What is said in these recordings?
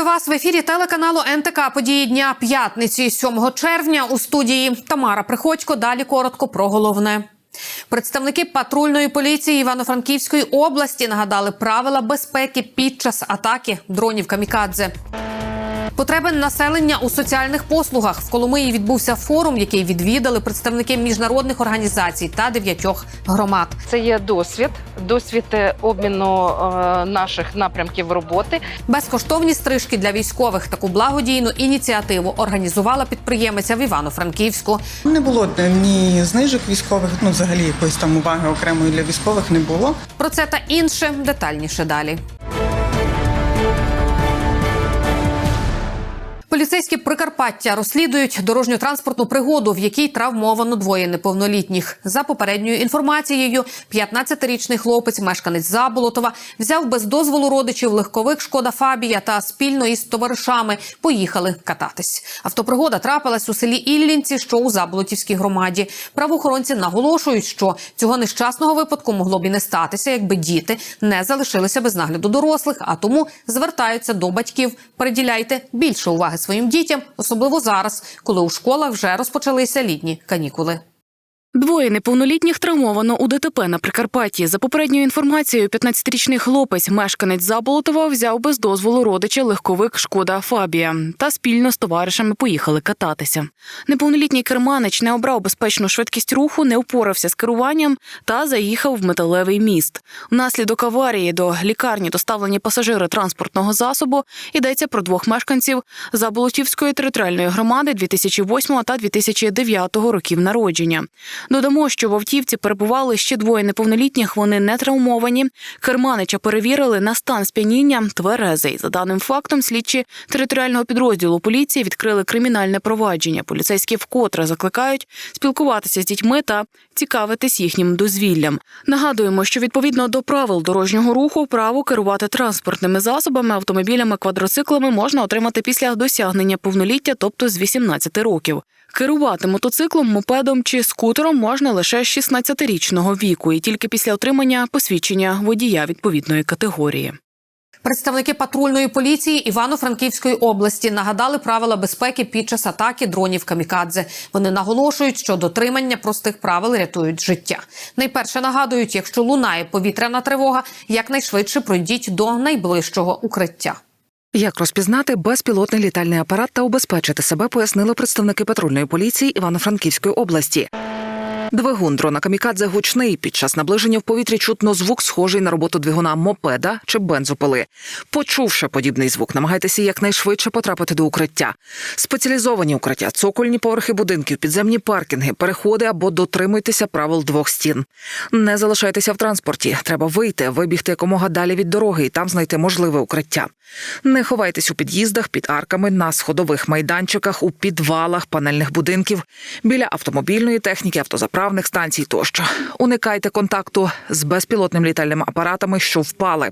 Вітаю вас в ефірі телеканалу НТК. Події дня п'ятниці 7 червня у студії Тамара Приходько. Далі коротко про головне. Представники патрульної поліції Івано-Франківської області нагадали правила безпеки під час атаки дронів камікадзе. Потреби населення у соціальних послугах в Коломиї відбувся форум, який відвідали представники міжнародних організацій та дев'ятьох громад. Це є досвід, досвід е, обміну е, наших напрямків роботи. Безкоштовні стрижки для військових таку благодійну ініціативу організувала підприємиця в Івано-Франківську. Не було ні знижок військових, ну взагалі якоїсь там уваги окремої для військових не було. Про це та інше детальніше далі. Поліцейські Прикарпаття розслідують дорожньо-транспортну пригоду, в якій травмовано двоє неповнолітніх. За попередньою інформацією, 15-річний хлопець, мешканець Заболотова, взяв без дозволу родичів легковик Шкода Фабія та спільно із товаришами поїхали кататись. Автопригода трапилась у селі Іллінці, що у Заболотівській громаді. Правоохоронці наголошують, що цього нещасного випадку могло б і не статися, якби діти не залишилися без нагляду дорослих, а тому звертаються до батьків. Приділяйте більше уваги своїм дітям, особливо зараз, коли у школах вже розпочалися літні канікули. Двоє неповнолітніх травмовано у ДТП на Прикарпатті. За попередньою інформацією, 15-річний хлопець, мешканець Заболотова, взяв без дозволу родича легковик Шкода Фабія та спільно з товаришами поїхали кататися. Неповнолітній керманич не обрав безпечну швидкість руху, не впорався з керуванням та заїхав в металевий міст. Внаслідок аварії до лікарні доставлені пасажири транспортного засобу. Йдеться про двох мешканців Заболотівської територіальної громади 2008 та 2009 років народження. Додамо, що в автівці перебували ще двоє неповнолітніх. Вони не травмовані. Керманича перевірили на стан сп'яніння тверезий. За даним фактом, слідчі територіального підрозділу поліції відкрили кримінальне провадження. Поліцейські вкотре закликають спілкуватися з дітьми та цікавитись їхнім дозвіллям. Нагадуємо, що відповідно до правил дорожнього руху право керувати транспортними засобами, автомобілями, квадроциклами можна отримати після досягнення повноліття, тобто з 18 років. Керувати мотоциклом, мопедом чи скутером можна лише з 16-річного віку, і тільки після отримання посвідчення водія відповідної категорії. Представники патрульної поліції Івано-Франківської області нагадали правила безпеки під час атаки дронів камікадзе. Вони наголошують, що дотримання простих правил рятують життя. Найперше нагадують, якщо лунає повітряна тривога, якнайшвидше пройдіть до найближчого укриття. Як розпізнати безпілотний літальний апарат та убезпечити себе, пояснили представники патрульної поліції Івано-Франківської області. Двигун дрона камікадзе гучний. Під час наближення в повітрі чутно звук, схожий на роботу двигуна мопеда чи бензопили. Почувши подібний звук, намагайтеся якнайшвидше потрапити до укриття. Спеціалізовані укриття, цокольні поверхи будинків, підземні паркінги, переходи або дотримуйтеся правил двох стін. Не залишайтеся в транспорті. Треба вийти, вибігти якомога далі від дороги і там знайти можливе укриття. Не ховайтесь у під'їздах, під арками, на сходових майданчиках, у підвалах панельних будинків, біля автомобільної техніки, автозаправних станцій тощо. Уникайте контакту з безпілотним літальними апаратами, що впали.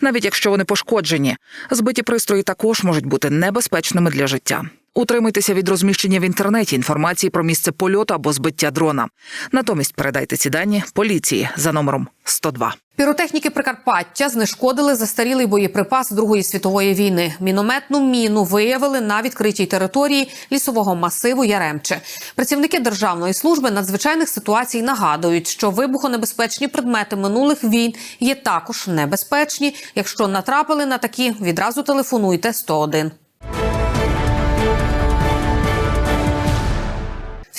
Навіть якщо вони пошкоджені, збиті пристрої також можуть бути небезпечними для життя. Утримуйтеся від розміщення в інтернеті інформації про місце польоту або збиття дрона. Натомість передайте ці дані поліції за номером 102. Піротехніки Прикарпаття знешкодили застарілий боєприпас Другої світової війни. Мінометну міну виявили на відкритій території лісового масиву Яремче. Працівники Державної служби надзвичайних ситуацій нагадують, що вибухонебезпечні предмети минулих війн є також небезпечні. Якщо натрапили на такі, відразу телефонуйте 101.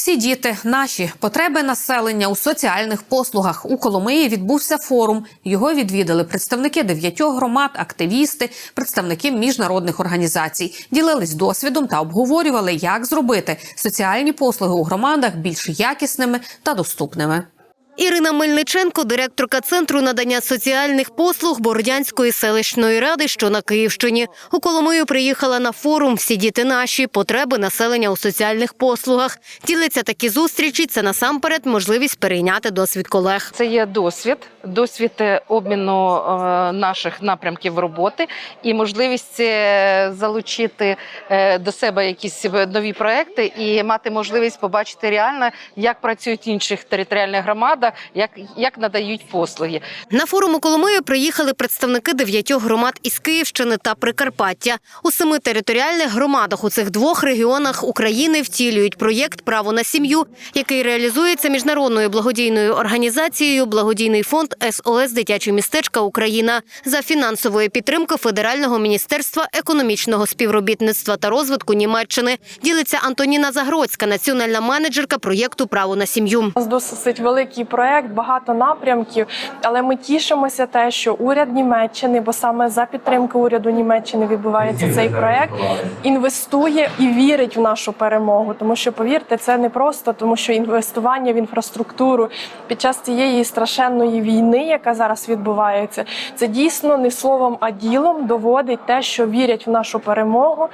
Всі діти наші потреби населення у соціальних послугах у Коломиї відбувся форум. Його відвідали представники дев'ятьох громад, активісти, представники міжнародних організацій, ділились досвідом та обговорювали, як зробити соціальні послуги у громадах більш якісними та доступними. Ірина Мельниченко, директорка центру надання соціальних послуг Бородянської селищної ради, що на Київщині. У Коломию приїхала на форум Всі діти наші потреби населення у соціальних послугах. Ділиться такі зустрічі. Це насамперед можливість перейняти досвід колег. Це є досвід, досвід е, обміну е, наших напрямків роботи і можливість е, залучити до себе якісь нові проекти і мати можливість побачити реально, як працюють інших територіальних громадах, громадах, як, як надають послуги. На форум у Коломию приїхали представники дев'ятьох громад із Київщини та Прикарпаття. У семи територіальних громадах у цих двох регіонах України втілюють проєкт Право на сім'ю, який реалізується міжнародною благодійною організацією Благодійний фонд СОС Дитяче містечка Україна за фінансової підтримки Федерального міністерства економічного співробітництва та розвитку Німеччини. Ділиться Антоніна Загродська, національна менеджерка проєкту Право на сім'ю. У нас досить великий проект, багато напрямків, але ми тішимося те, що уряд Німеччини, бо саме за підтримки уряду Німеччини відбувається цей проект, інвестує і вірить в нашу перемогу. Тому що повірте, це не просто, тому що інвестування в інфраструктуру під час цієї страшенної війни, яка зараз відбувається, це дійсно не словом, а ділом доводить те, що вірять в нашу перемогу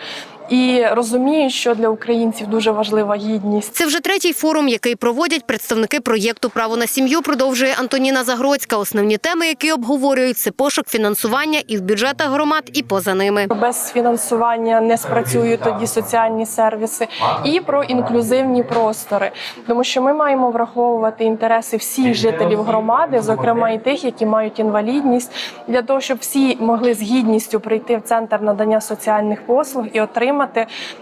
і розуміють, що для українців дуже важлива гідність. Це вже третій форум, який проводять представники проєкту Право на сім'ю. Продовжує Антоніна Загродська. Основні теми, які обговорюють, це пошук фінансування і в бюджетах громад, і поза ними. Без фінансування не спрацюють тоді соціальні сервіси і про інклюзивні простори, тому що ми маємо враховувати інтереси всіх жителів громади, зокрема і тих, які мають інвалідність, для того, щоб всі могли з гідністю прийти в центр надання соціальних послуг і отримати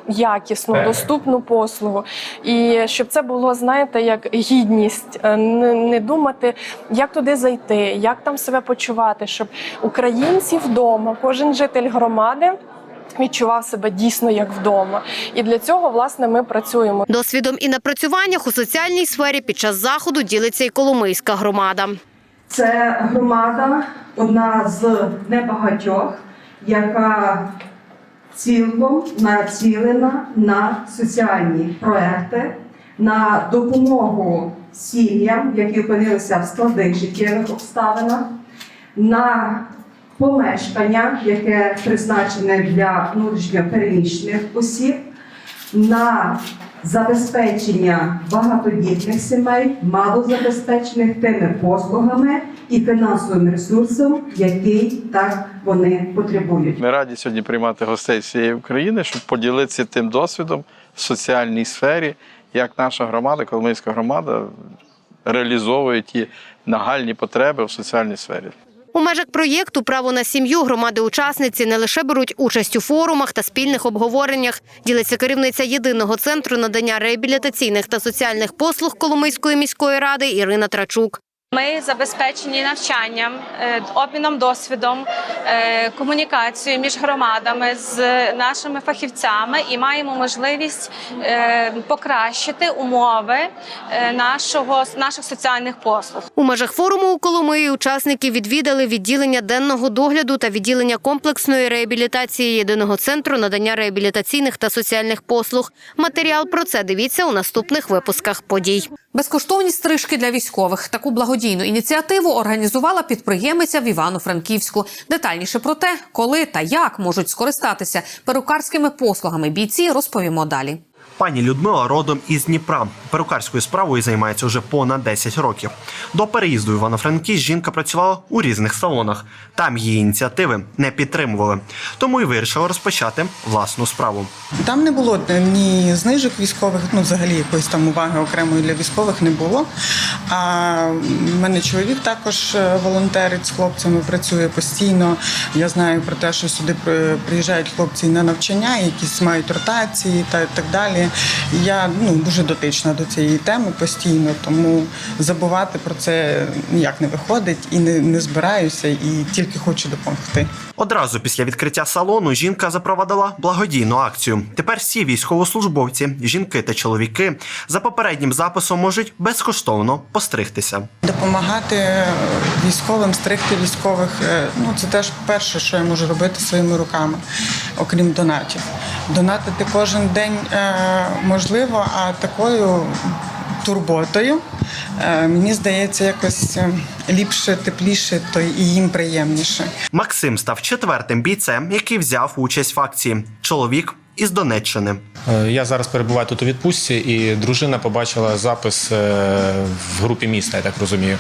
якісну, доступну послугу. І щоб це було, знаєте, як гідність, е, не, не думати, як туди зайти, як там себе почувати, щоб українці вдома, кожен житель громади. Відчував себе дійсно як вдома, і для цього власне ми працюємо. Досвідом і напрацюваннях у соціальній сфері під час заходу ділиться і Коломийська громада. Це громада, одна з небагатьох, яка цілком націлена на соціальні проекти, на допомогу сім'ям, які опинилися в складних життєвих обставинах, на помешкання, яке призначене для внутрішньопереміщених осіб, на забезпечення багатодітних сімей, малозабезпечених тими послугами і фінансовим ресурсом, який так вони потребують. Ми раді сьогодні приймати гостей з всієї України, щоб поділитися тим досвідом в соціальній сфері, як наша громада, Коломийська громада, реалізовує ті нагальні потреби в соціальній сфері. У межах проєкту Право на сім'ю громади-учасниці не лише беруть участь у форумах та спільних обговореннях. Ділиться керівниця єдиного центру надання реабілітаційних та соціальних послуг Коломийської міської ради Ірина Трачук. Ми забезпечені навчанням, е, обміном досвідом, е, комунікацією між громадами з нашими фахівцями і маємо можливість е, покращити умови нашого наших соціальних послуг. У межах форуму у Коломиї учасники відвідали відділення денного догляду та відділення комплексної реабілітації єдиного центру надання реабілітаційних та соціальних послуг. Матеріал про це дивіться у наступних випусках подій. Безкоштовні стрижки для військових. Таку благодійну ініціативу організувала підприємиця в Івано-Франківську. Детальніше про те, коли та як можуть скористатися перукарськими послугами бійці, розповімо далі. Пані Людмила родом із Дніпра. Перукарською справою займається вже понад 10 років. До переїзду в Івано-Франківськ жінка працювала у різних салонах. Там її ініціативи не підтримували, тому й вирішила розпочати власну справу. Там не було ні знижок військових, ну взагалі якоїсь там уваги окремої для військових не було. А в мене чоловік також е, волонтерить з хлопцями, працює постійно. Я знаю про те, що сюди при- приїжджають хлопці на навчання, якісь мають ротації та так далі. Я ну дуже дотична до цієї теми постійно, тому забувати про це ніяк не виходить і не, не збираюся, і тільки хочу допомогти. Одразу після відкриття салону жінка запровадила благодійну акцію. Тепер всі військовослужбовці, жінки та чоловіки за попереднім записом можуть безкоштовно постригтися. Допомагати військовим, стригти військових е, ну це теж перше, що я можу робити своїми руками, окрім донатів. Донатити кожен день е, можливо, а такою турботою е, мені здається якось е, ліпше, тепліше, то і їм приємніше. Максим став четвертим бійцем, який взяв участь в акції. Чоловік із Донеччини. Е, Я зараз перебуваю тут у відпустці, і дружина побачила запис е, в групі міста, я так розумію.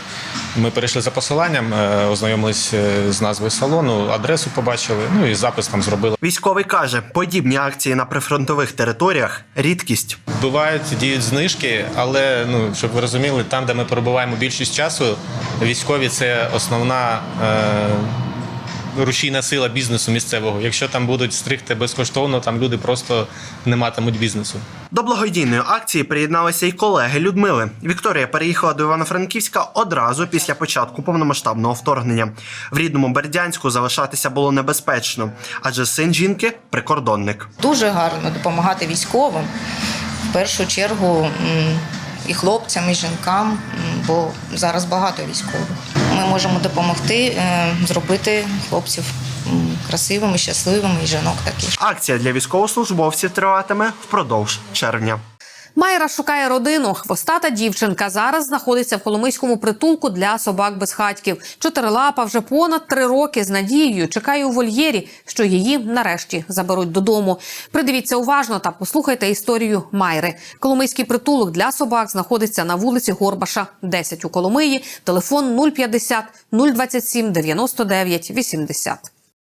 Ми перейшли за посиланням, е, ознайомились з назвою салону, адресу побачили, ну і запис там зробили. Військовий каже, подібні акції на прифронтових територіях рідкість. Бувають діють знижки, але ну щоб ви розуміли, там, де ми перебуваємо більшість часу, військові це основна. Е, Рушійна сила бізнесу місцевого. Якщо там будуть стригти безкоштовно, там люди просто не матимуть бізнесу. До благодійної акції приєдналися й колеги Людмили. Вікторія переїхала до Івано-Франківська одразу після початку повномасштабного вторгнення. В рідному Бердянську залишатися було небезпечно, адже син жінки прикордонник. Дуже гарно допомагати військовим. В першу чергу і хлопцям, і жінкам, бо зараз багато військових. Ми можемо допомогти е, зробити хлопців красивими, щасливими і жінок таких. Акція для військовослужбовців триватиме впродовж червня. Майра шукає родину. Хвостата дівчинка зараз знаходиться в Коломийському притулку для собак безхатьків. Чотирилапа вже понад три роки з надією чекає у вольєрі, що її нарешті заберуть додому. Придивіться уважно та послухайте історію Майри. Коломийський притулок для собак знаходиться на вулиці Горбаша, 10 у Коломиї. Телефон 050 027 99 80.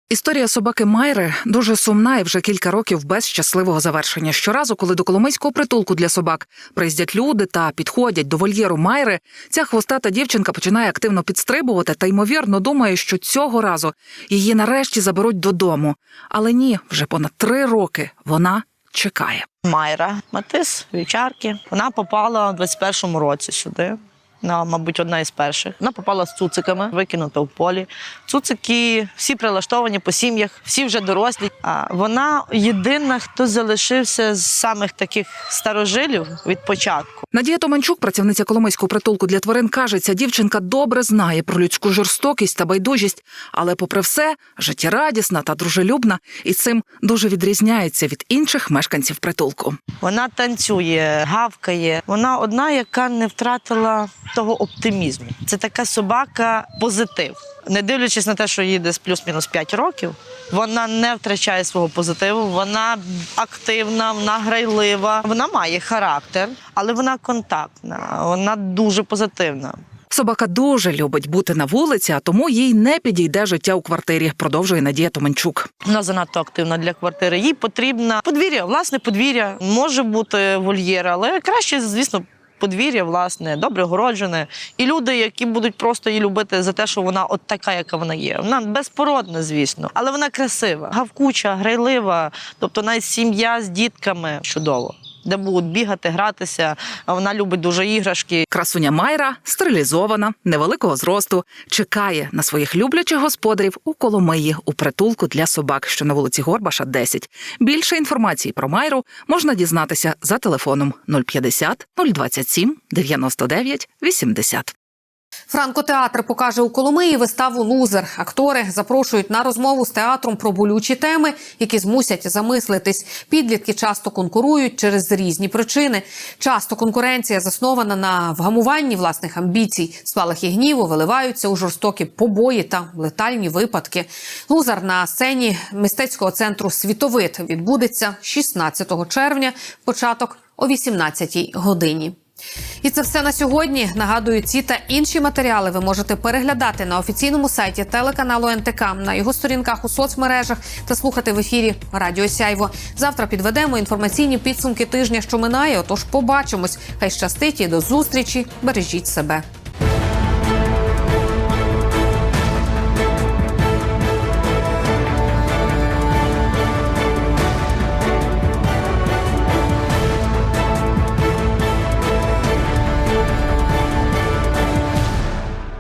Історія собаки Майри дуже сумна і вже кілька років без щасливого завершення. Щоразу, коли до Коломийського притулку для собак приїздять люди та підходять до вольєру Майри, ця хвостата дівчинка починає активно підстрибувати та ймовірно думає, що цього разу її нарешті заберуть додому. Але ні, вже понад три роки вона чекає. Майра Матис, вівчарки. Вона попала у 21-му році сюди. Вона, мабуть, одна із перших. Вона попала з цуциками, викинута в полі. Цуцики всі прилаштовані по сім'ях, всі вже дорослі. А вона єдина, хто залишився з самих таких старожилів від початку. Надія Томанчук, працівниця Коломийського притулку для тварин, каже, ця дівчинка добре знає про людську жорстокість та байдужість, але, попри все, життєрадісна та дружелюбна, і цим дуже відрізняється від інших мешканців притулку. Вона танцює, гавкає. Вона одна, яка не втратила того оптимізму. Це така собака позитив. Не дивлячись на те, що їй десь плюс-мінус 5 років, вона не втрачає свого позитиву. Вона активна, вона грайлива, вона має характер, але вона контактна, вона дуже позитивна. Собака дуже любить бути на вулиці, а тому їй не підійде життя у квартирі, продовжує Надія Томанчук. Вона занадто активна для квартири. Їй потрібна подвір'я, власне подвір'я. Може бути вольєр, але краще, звісно. Подвір'я, власне, добре городжене. І люди, які будуть просто її любити за те, що вона от така, яка вона є. Вона безпородна, звісно, але вона красива, гавкуча, грайлива. Тобто навіть сім'я з дітками чудово, де будуть бігати, гратися. Вона любить дуже іграшки. Красуня Майра стерилізована, невеликого зросту, чекає на своїх люблячих господарів у Коломиї у притулку для собак, що на вулиці Горбаша, 10. Більше інформації про Майру можна дізнатися за телефоном 050 027 99 80. Франкотеатр покаже у Коломиї виставу Лузер. Актори запрошують на розмову з театром про болючі теми, які змусять замислитись. Підлітки часто конкурують через різні причини. Часто конкуренція заснована на вгамуванні власних амбіцій. Спалахи гніву виливаються у жорстокі побої та летальні випадки. Лузер на сцені мистецького центру Світовид відбудеться 16 червня, початок о 18 годині. І це все на сьогодні. Нагадую, ці та інші матеріали ви можете переглядати на офіційному сайті телеканалу НТК на його сторінках у соцмережах та слухати в ефірі Радіо Сяйво. Завтра підведемо інформаційні підсумки тижня, що минає. Отож, побачимось. Хай щастить і до зустрічі. Бережіть себе.